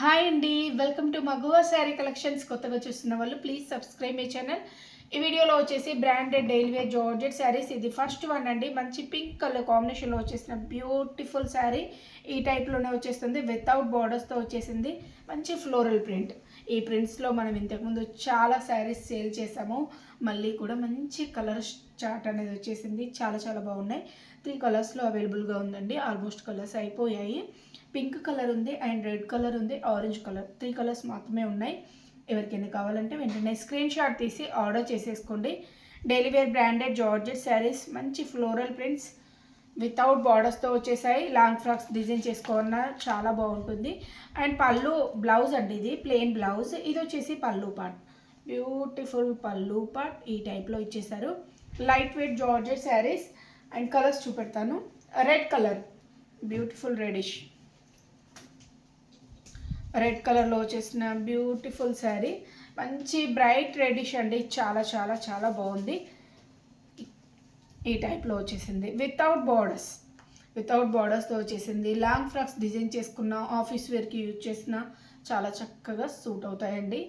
Hi అండి welcome to మగువా sari collections. కొత్తగా చూస్తున్న వాళ్ళు ప్లీజ్ సబ్స్క్రైబ్ మై ఛానల్. ఈ వీడియోలో వచ్చేసి branded daily wear georgette saris. ఇది ఫస్ట్ వన్ అండి. మంచి పింక్ కలర్ కాంబినేషన్లో వచ్చేసిన బ్యూటిఫుల్ శారీ. ఈ టైప్లోనే వచ్చేస్తుంది. వితౌట్ బార్డర్స్తో వచ్చేసింది. మంచి ఫ్లోరల్ ప్రింట్. ఈ ప్రింట్స్లో మనం ఇంతకుముందు చాలా శారీస్ సేల్ చేసాము మళ్ళీ కూడా మంచి కలర్ చార్ట్ అనేది వచ్చేసింది. చాలా చాలా బాగున్నాయి. త్రీ కలర్స్లో అవైలబుల్గా ఉందండి. ఆల్మోస్ట్ కలర్స్ అయిపోయాయి. పింక్ కలర్ ఉంది అండ్ రెడ్ కలర్ ఉంది ఆరెంజ్ కలర్. త్రీ కలర్స్ మాత్రమే ఉన్నాయి. ఎవరికైనా కావాలంటే వెంటనే స్క్రీన్ షాట్ తీసి ఆర్డర్ చేసేసుకోండి. Daily wear branded georgette saris మంచి ఫ్లోరల్ ప్రింట్స్ వితౌట్ బార్డర్స్తో వచ్చేసాయి. లాంగ్ ఫ్రాక్స్ డిజైన్ చేసుకోవాలన్నా చాలా బాగుంటుంది. అండ్ పళ్ళు బ్లౌజ్ అండి ఇది ప్లెయిన్ బ్లౌజ్. ఇది వచ్చేసి పళ్ళు పార్ట్. బ్యూటిఫుల్ పళ్ళు పార్ట్ ఈ టైప్లో ఇచ్చేసారు light weight georgette saris and colours చూపెడతాను. Red colour. Beautiful reddish. Red కలర్లో వచ్చేసిన బ్యూటిఫుల్ శారీ. మంచి బ్రైట్ రెడిష్ అండి. చాలా చాలా చాలా బాగుంది. ఈ టైప్లో వచ్చేసింది. Without borders. వితౌట్ బార్డర్స్తో వచ్చేసింది. లాంగ్ ఫ్రాక్స్ డిజైన్ చేసుకున్న ఆఫీస్ వేర్కి యూజ్ చేసిన చాలా చక్కగా సూట్ అవుతాయండి.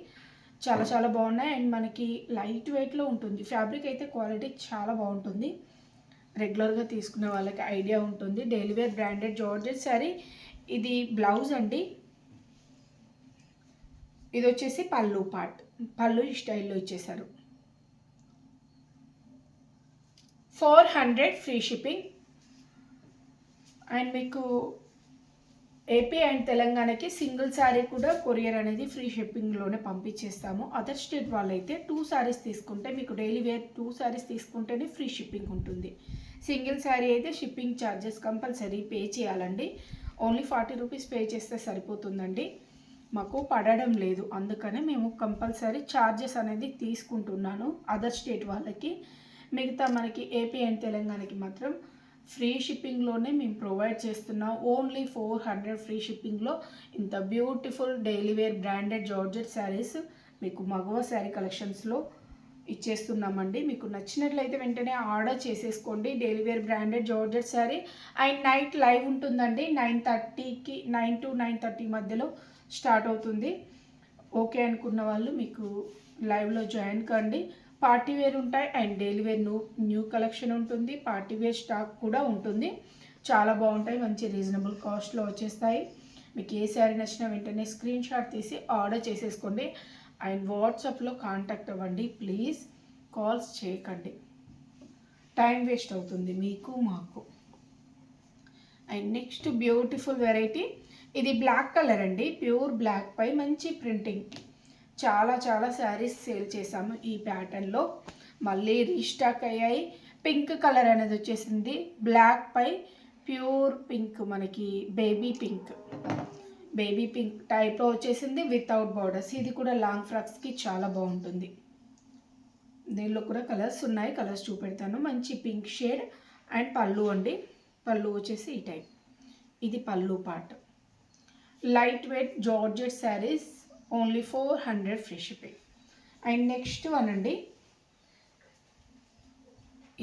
చాలా చాలా బాగున్నాయి. అండ్ మనకి లైట్ వెయిట్లో ఉంటుంది. ఫ్యాబ్రిక్ అయితే క్వాలిటీ చాలా బాగుంటుంది. రెగ్యులర్గా తీసుకునే వాళ్ళకి ఐడియా ఉంటుంది. Daily wear branded georgette sari. ఇది బ్లౌజ్ అండి. ఇది వచ్చేసి పళ్ళు పార్ట్. పళ్ళు ఈ స్టైల్లో ఇచ్చేశారు. Four hundred free shipping. And మీకు ఏపీ అండ్ తెలంగాణకి సింగిల్ శారీ కూడా కొరియర్ అనేది ఫ్రీ షిప్పింగ్లోనే పంపించేస్తాము. అదర్ స్టేట్ వాళ్ళైతే టూ శారీస్ తీసుకుంటే మీకు డైలీ వేర్ టూ శారీస్ తీసుకుంటేనే ఫ్రీ షిప్పింగ్ ఉంటుంది. సింగిల్ శారీ అయితే షిప్పింగ్ ఛార్జెస్ కంపల్సరీ పే చేయాలండి. ఓన్లీ ఫార్టీ రూపీస్ పే చేస్తే సరిపోతుందండి. మాకు పడడం లేదు. అందుకనే మేము కంపల్సరీ ఛార్జెస్ అనేది తీసుకుంటున్నాను. అదర్ స్టేట్ వాళ్ళకి. మిగతా మనకి ఏపీ అండ్ తెలంగాణకి మాత్రం ఫ్రీ షిప్పింగ్లోనే మేము ప్రొవైడ్ చేస్తున్నాం. ఓన్లీ ఫోర్ హండ్రెడ్ ఫ్రీ షిప్పింగ్లో ఇంత beautiful daily wear branded georgette saris మీకు మగవ శారీ కలెక్షన్స్లో ఇచ్చేస్తున్నామండి. మీకు నచ్చినట్లయితే వెంటనే ఆర్డర్ చేసేసుకోండి. Daily wear branded georgette sari and night live ఉంటుందండి. నైన్ థర్టీకి నైన్ టు నైన్ థర్టీ మధ్యలో స్టార్ట్ అవుతుంది. ఓకే అనుకున్న వాళ్ళు మీకు లైవ్లో జాయిన్ కండి. పార్టీ వేర్ ఉంటాయి and daily wear new new collection ఉంటుంది. పార్టీ వేర్ స్టాక్ కూడా ఉంటుంది. చాలా బాగుంటాయి. మంచి రీజనబుల్ కాస్ట్లో వచ్చేస్తాయి. మీకు ఏ శారీ నచ్చినా వెంటనే స్క్రీన్ షాట్ తీసి ఆర్డర్ చేసేసుకోండి. అండ్ వాట్సాప్లో కాంటాక్ట్ అవ్వండి. ప్లీజ్ కాల్స్ చేయకండి. టైం వేస్ట్ అవుతుంది. మీకు మాకు. And next beautiful variety. ఇది బ్లాక్ కలర్ అండి. ప్యూర్ బ్లాక్ పై మంచి ప్రింటింగ్. చాలా చాలా శారీస్ సేల్ చేశాము ఈ ప్యాటర్న్లో మళ్ళీ రీస్టాక్ అయ్యాయి. పింక్ కలర్ అనేది వచ్చేసింది. బ్లాక్ పై ప్యూర్ పింక్ మనకి బేబీ పింక్. బేబీ పింక్ టైప్లో వచ్చేసింది వితౌట్ బార్డర్స్ ఇది కూడా లాంగ్ ఫ్రాక్స్కి చాలా బాగుంటుంది. దీనిలో కూడా కలర్స్ ఉన్నాయి. కలర్స్ చూపెడతాను. మంచి పింక్ షేడ్ అండ్ పళ్ళు అండి. పళ్ళు వచ్చేసి ఈ టైప్ ఇది పళ్ళు part light weight georgette saris only four hundred free shipping and next one అండి.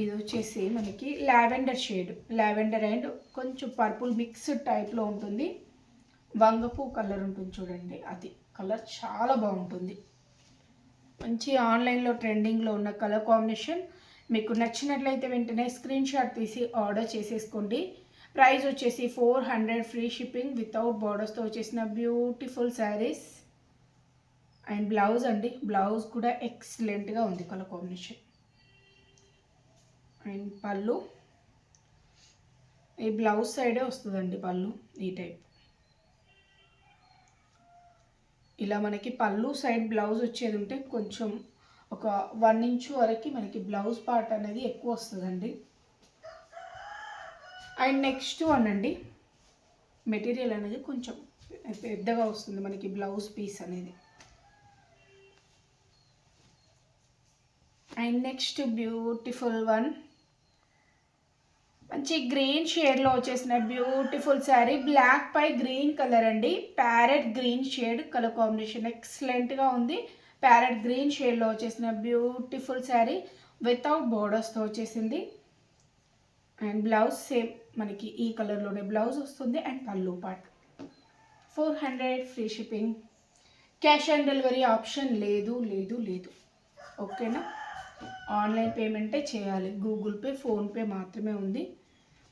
ఇది వచ్చేసి మనకి లావెండర్ షేడ్ లావెండర్ అండ్ కొంచెం పర్పుల్ మిక్స్డ్ టైప్లో ఉంటుంది. వంగపు కలర్ ఉంటుంది చూడండి. అది కలర్ చాలా బాగుంటుంది. మంచి ఆన్లైన్లో ట్రెండింగ్లో ఉన్న కలర్ కాంబినేషన్ మీకు నచ్చినట్లయితే వెంటనే స్క్రీన్ షాట్ తీసి ఆర్డర్ చేసేసుకోండి. ప్రైస్ వచ్చేసి four hundred free shipping without బార్డర్స్తో వచ్చేసిన బ్యూటిఫుల్ శారీస్. అండ్ బ్లౌజ్ అండి బ్లౌజ్ కూడా ఎక్సలెంట్గా ఉంది కలర్ కాంబినేషన్. అండ్ పళ్ళు. ఈ బ్లౌజ్ సైడే వస్తుందండి పళ్ళు ఈ టైప్. ఇలా మనకి పళ్ళు సైడ్ బ్లౌజ్ వచ్చేది ఉంటే కొంచెం ఒక వన్ ఇంచ్ వరకు మనకి బ్లౌజ్ పార్ట్ అనేది ఎక్కువ వస్తుందండి. అండ్ నెక్స్ట్ వన్ అండి మెటీరియల్ అనేది కొంచెం పెద్దగా వస్తుంది మనకి బ్లౌజ్ పీస్ అనేది. అండ్ నెక్స్ట్ బ్యూటిఫుల్ వన్ మంచి గ్రీన్ షేడ్లో వచ్చేసిన బ్యూటిఫుల్ శారీ. బ్లాక్ పై గ్రీన్ కలర్ అండి. Parrot green shade colour combination. ఎక్సలెంట్గా ఉంది. ప్యారెట్ గ్రీన్ షేడ్లో వచ్చేసిన బ్యూటిఫుల్ శారీ వితౌట్ బోర్డర్స్తో వచ్చేసింది. అండ్ బ్లౌజ్ సేమ్ మనకి ఈ కలర్లోనే బ్లౌజ్ వస్తుంది అండ్ పళ్ళు part four hundred free shipping cash on delivery option లేదు లేదు లేదు. ఓకేనా ఆన్లైన్ పేమెంటే చేయాలి. గూగుల్ పే ఫోన్పే మాత్రమే ఉంది.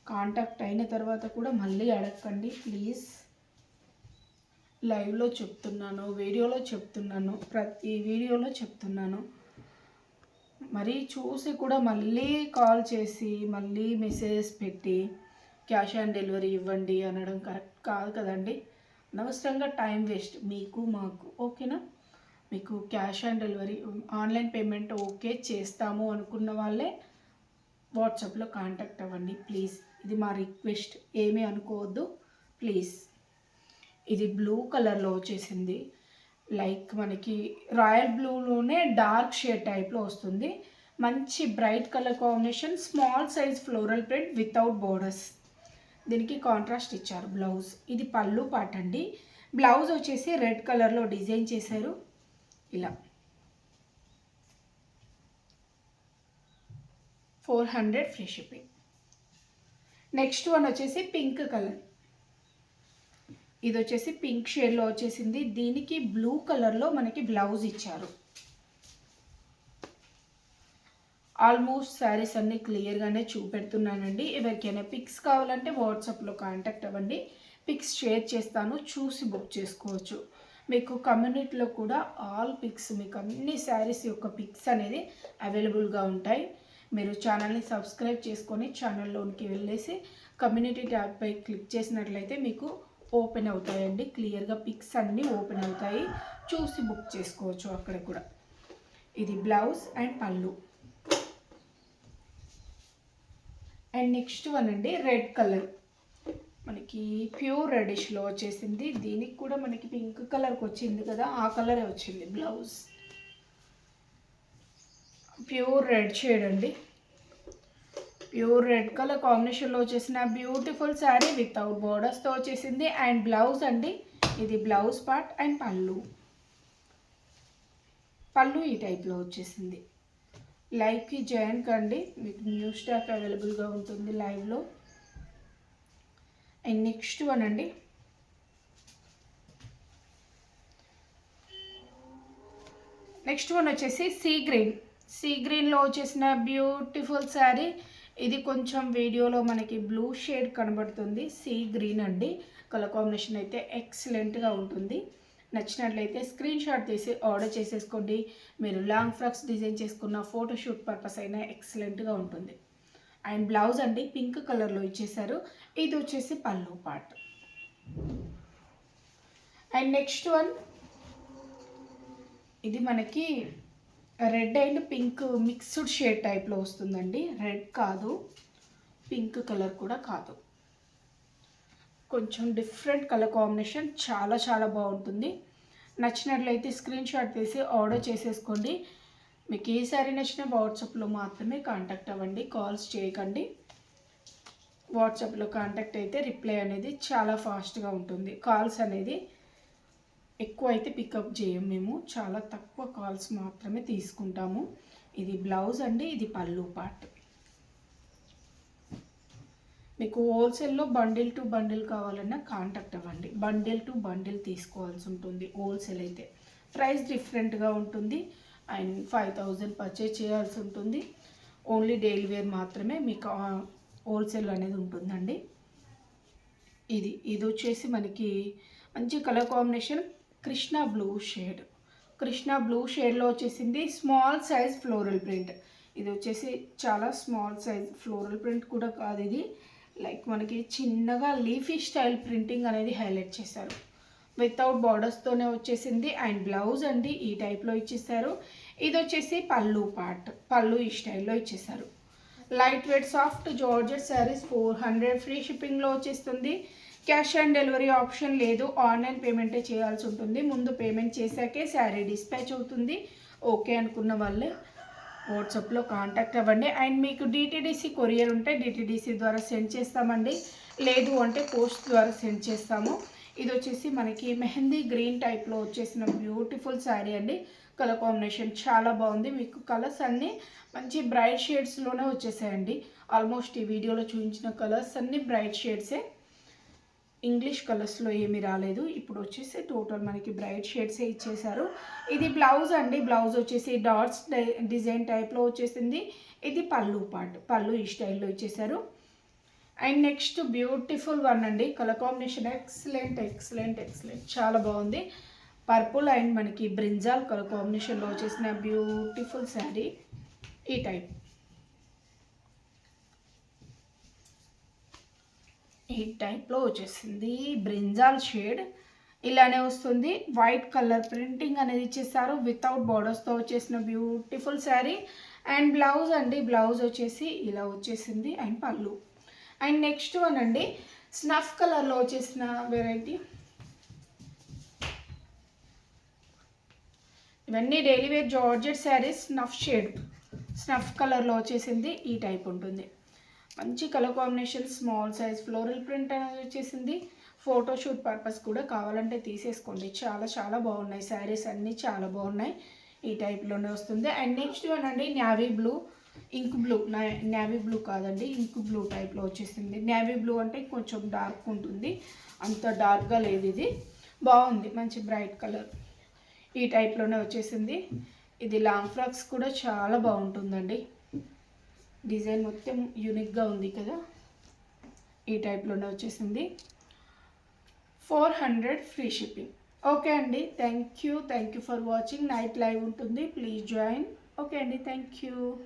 కాంటాక్ట్ అయిన తర్వాత కూడా మళ్ళీ అడగండి ప్లీజ్ లైవ్లో చెప్తున్నాను వీడియోలో చెప్తున్నాను ప్రతి వీడియోలో చెప్తున్నాను. మరీ చూసి కూడా మళ్ళీ కాల్ చేసి మళ్ళీ మెసేజెస్ పెట్టి క్యాష్ ఆన్ డెలివరీ ఇవ్వండి అనడం కరెక్ట్ కాదు కదండి. అనవసరంగా టైం వేస్ట్ మీకు మాకు ఓకేనా? మీకు cash on delivery online payment okay చేస్తాము అనుకున్న వాళ్ళే వాట్సాప్లో కాంటాక్ట్ అవ్వండి ప్లీజ్. ఇది మా రిక్వెస్ట్. ఏమీ అనుకోవద్దు ప్లీజ్. ఇది బ్లూ కలర్లో వచ్చేసింది. లైక్ మనకి రాయల్ బ్లూలోనే డార్క్ షేడ్ టైప్లో వస్తుంది. మంచి bright colour combination small size floral print without borders. దీనికి కాంట్రాస్ట్ ఇచ్చారు బ్లౌజ్. ఇది పళ్ళు పాట అండి. బ్లౌజ్ వచ్చేసి రెడ్ కలర్లో డిజైన్ చేశారు. ఇలా. Four hundred free shipping. Next one వచ్చేసి పింక్ కలర్. ఇది వచ్చేసి పింక్ షేడ్లో వచ్చేసింది. దీనికి బ్లూ కలర్లో మనకి బ్లౌజ్ ఇచ్చారు. ఆల్మోస్ట్ శారీస్ అన్నీ క్లియర్గానే చూపెడుతున్నానండి. ఎవరికైనా పిక్స్ కావాలంటే వాట్సాప్లో కాంటాక్ట్ అవ్వండి. పిక్స్ షేర్ చేస్తాను చూసి బుక్ చేసుకోవచ్చు. మీకు కమ్యూనిటీలో కూడా ఆల్ పిక్స్ మీకు అన్ని శారీస్ యొక్క పిక్స్ అనేది అవైలబుల్గా ఉంటాయి. మీరు ఛానల్ని సబ్స్క్రైబ్ చేసుకొని ఛానల్లోనికి వెళ్ళేసి కమ్యూనిటీ ట్యాబ్పై క్లిక్ చేసినట్లయితే మీకు ఓపెన్ అవుతాయండి. క్లియర్గా పిక్స్ అన్నీ ఓపెన్ అవుతాయి. చూసి బుక్ చేసుకోవచ్చు అక్కడ కూడా. ఇది బ్లౌజ్ అండ్ పళ్ళు. అండ్ నెక్స్ట్ వన్ అండి రెడ్ కలర్. మనకి ప్యూర్ రెడిష్లో వచ్చేసింది. దీనికి కూడా మనకి పింక్ కలర్కి వచ్చింది కదా ఆ కలరే వచ్చింది బ్లౌజ్. ప్యూర్ రెడ్ షేడ్ అండి. ప్యూర్ రెడ్ కలర్ కాంబినేషన్లో వచ్చేసిన బ్యూటిఫుల్ శారీ వితౌట్ బోర్డర్స్తో వచ్చేసింది. అండ్ బ్లౌజ్ అండి. ఇది బ్లౌజ్ పార్ట్ అండ్ పళ్ళు. పళ్ళు ఈ టైప్లో వచ్చేసింది. లైవ్కి జాయిన్ కండి. మీకు న్యూ స్టాక్ అవైలబుల్గా ఉంటుంది లైవ్లో. అండ్ నెక్స్ట్ వన్ అండి. నెక్స్ట్ వన్ వచ్చేసి సీ గ్రీన్. సీ గ్రీన్లో వచ్చేసిన బ్యూటిఫుల్ శారీ ఇది కొంచెం వీడియోలో మనకి బ్లూ షేడ్ కనబడుతుంది సీ గ్రీన్ అండి. కలర్ కాంబినేషన్ అయితే ఎక్సలెంట్గా ఉంటుంది. నచ్చినట్లయితే స్క్రీన్ షాట్ తీసి ఆర్డర్ చేసేసుకోండి. మీరు లాంగ్ ఫ్రాక్స్ డిజైన్ చేసుకున్న ఫోటోషూట్ పర్పస్ అయినా ఎక్సలెంట్గా ఉంటుంది. అండ్ బ్లౌజ్ అండి పింక్ కలర్లో ఇచ్చేసారు ఇది వచ్చేసి పళ్ళు పార్ట్ అండ్ నెక్స్ట్ వన్ ఇది మనకి red and pink mixed shade టైప్లో వస్తుందండి. రెడ్ కాదు పింక్ కలర్ కూడా కాదు. కొంచెం డిఫరెంట్ కలర్ కాంబినేషన్ చాలా చాలా బాగుంటుంది. నచ్చినట్లయితే స్క్రీన్ షాట్ తీసి ఆర్డర్ చేసేసుకోండి. మీకు ఏ సారీ నచ్చినా వాట్సాప్లో మాత్రమే కాంటాక్ట్ అవ్వండి కాల్స్ చేయకండి. వాట్సాప్లో కాంటాక్ట్ అయితే రిప్లై అనేది చాలా ఫాస్ట్గా ఉంటుంది. కాల్స్ అనేది ఎక్కువ అయితే పికప్ చేయం మేము. చాలా తక్కువ కాల్స్ మాత్రమే తీసుకుంటాము. ఇది బ్లౌజ్ అండి ఇది పళ్ళు పార్ట్ మీకు హోల్సేల్లో బండిల్ టు బండిల్ కావాలన్నా కాంటాక్ట్ అవ్వండి. బండిల్ టు బండిల్ తీసుకోవాల్సి ఉంటుంది హోల్సేల్ అయితే. ప్రైస్ డిఫరెంట్గా ఉంటుంది. అండ్ ఫైవ్ థౌజండ్ పర్చేజ్ చేయాల్సి ఉంటుంది. ఓన్లీ డైలీ వేర్ మాత్రమే మీకు హోల్సేల్ అనేది ఉంటుందండి. ఇది ఇది వచ్చేసి మనకి మంచి colour combination Krishna blue shade. Krishna blue షేడ్లో వచ్చేసింది స్మాల్ సైజ్ ఫ్లోరల్ ప్రింట్. ఇది వచ్చేసి చాలా స్మాల్ సైజ్ ఫ్లోరల్ ప్రింట్ కూడా కాదు ఇది. లైక్ మనకి చిన్నగా లీఫీ స్టైల్ ప్రింటింగ్ అనేది హైలైట్ చేశారు. వితౌట్ బార్డర్స్తోనే వచ్చేసింది అండ్ బ్లౌజ్ అండి ఈ టైప్లో ఇచ్చేసారు ఇది వచ్చేసి పళ్ళు పార్ట్ పళ్ళు ఈ స్టైల్లో ఇచ్చేసారు light weight soft georgette saris four hundred free షిప్పింగ్లో వచ్చేస్తుంది. క్యాష్ ఆన్ డెలివరీ ఆప్షన్ లేదు. ఆన్లైన్ పేమెంటే చేయాల్సి ఉంటుంది. ముందు పేమెంట్ చేశాకే శారీ డిస్పాచ్ అవుతుంది. ఓకే అనుకున్న వాళ్ళే వాట్సాప్లో కాంటాక్ట్ అవ్వండి. అండ్ మీకు డిటీడీసీ కొరియర్ ఉంటే డిటీడీసీ ద్వారా సెండ్ చేస్తామండి. లేదు అంటే పోస్ట్ ద్వారా సెండ్ చేస్తాము. ఇది వచ్చేసి మనకి మెహందీ గ్రీన్ టైప్లో వచ్చేసిన బ్యూటిఫుల్ శారీ అండి. కలర్ కాంబినేషన్ చాలా బాగుంది. మీకు కలర్స్ అన్నీ మంచి బ్రైట్ షేడ్స్లోనే వచ్చేసాయండి. ఆల్మోస్ట్ ఈ వీడియోలో చూపించిన కలర్స్ అన్నీ బ్రైట్ షేడ్సే. ఇంగ్లీష్ కలర్స్లో ఏమీ రాలేదు. ఇప్పుడు వచ్చేసి టోటల్ మనకి బ్రైట్ షేడ్సే ఇచ్చేసారు ఇది బ్లౌజ్ అండి. బ్లౌజ్ వచ్చేసి డాట్స్ డిజైన్ టైప్లో వచ్చేసింది. ఇది పళ్ళు పార్ట్ పళ్ళు ఈ స్టైల్లో ఇచ్చేసారు అండ్ నెక్స్ట్ బ్యూటిఫుల్ వన్ అండి. Colour combination excellent excellent excellent చాలా బాగుంది. పర్పుల్ అండ్ మనకి బ్రింజాల్ కలర్ కాంబినేషన్లో వచ్చేసిన బ్యూటిఫుల్ శారీ ఈ టైప్ ఈ టైప్లో వచ్చేసింది. బ్రింజాల్ షేడ్ ఇలానే వస్తుంది. వైట్ కలర్ ప్రింటింగ్ అనేది ఇచ్చేసారు. వితౌట్ బార్డర్స్తో వచ్చేసిన బ్యూటిఫుల్ శారీ. అండ్ బ్లౌజ్ అండి. బ్లౌజ్ వచ్చేసి ఇలా వచ్చేసింది. అండ్ పళ్ళు. అండ్ నెక్స్ట్ వన్ అండి. స్నఫ్ కలర్లో వచ్చేసిన వెరైటీ ఇవన్నీ daily wear georgette saris. Snuff shade. Snuff కలర్లో వచ్చేసింది. ఈ టైప్ ఉంటుంది. మంచి colour combination small size floral print అనేది వచ్చేసింది. ఫోటోషూట్ పర్పస్ కూడా కావాలంటే తీసేసుకోండి. చాలా చాలా బాగున్నాయి. శారీస్ అన్నీ చాలా బాగున్నాయి. ఈ టైప్లోనే వస్తుంది. అండ్ నెక్స్ట్ వన్ అండి navy blue ink blue navy blue కాదండి ఇంక్ బ్లూ టైప్లో వచ్చేసింది. నావీ బ్లూ అంటే కొంచెం డార్క్ ఉంటుంది. అంత డార్క్గా లేదు ఇది. బాగుంది మంచి బ్రైట్ కలర్ ఈ టైప్లోనే వచ్చేసింది. ఇది లాంగ్ ఫ్రాక్స్ కూడా చాలా బాగుంటుందండి. డిజైన్ మొత్తం యూనిక్గా ఉంది కదా. ఈ టైప్లోనే వచ్చేసింది. Four hundred free shipping. Okay అండి thank you thank you for watching. Night live ఉంటుంది. Please join. ఓకే అండి థ్యాంక్ యూ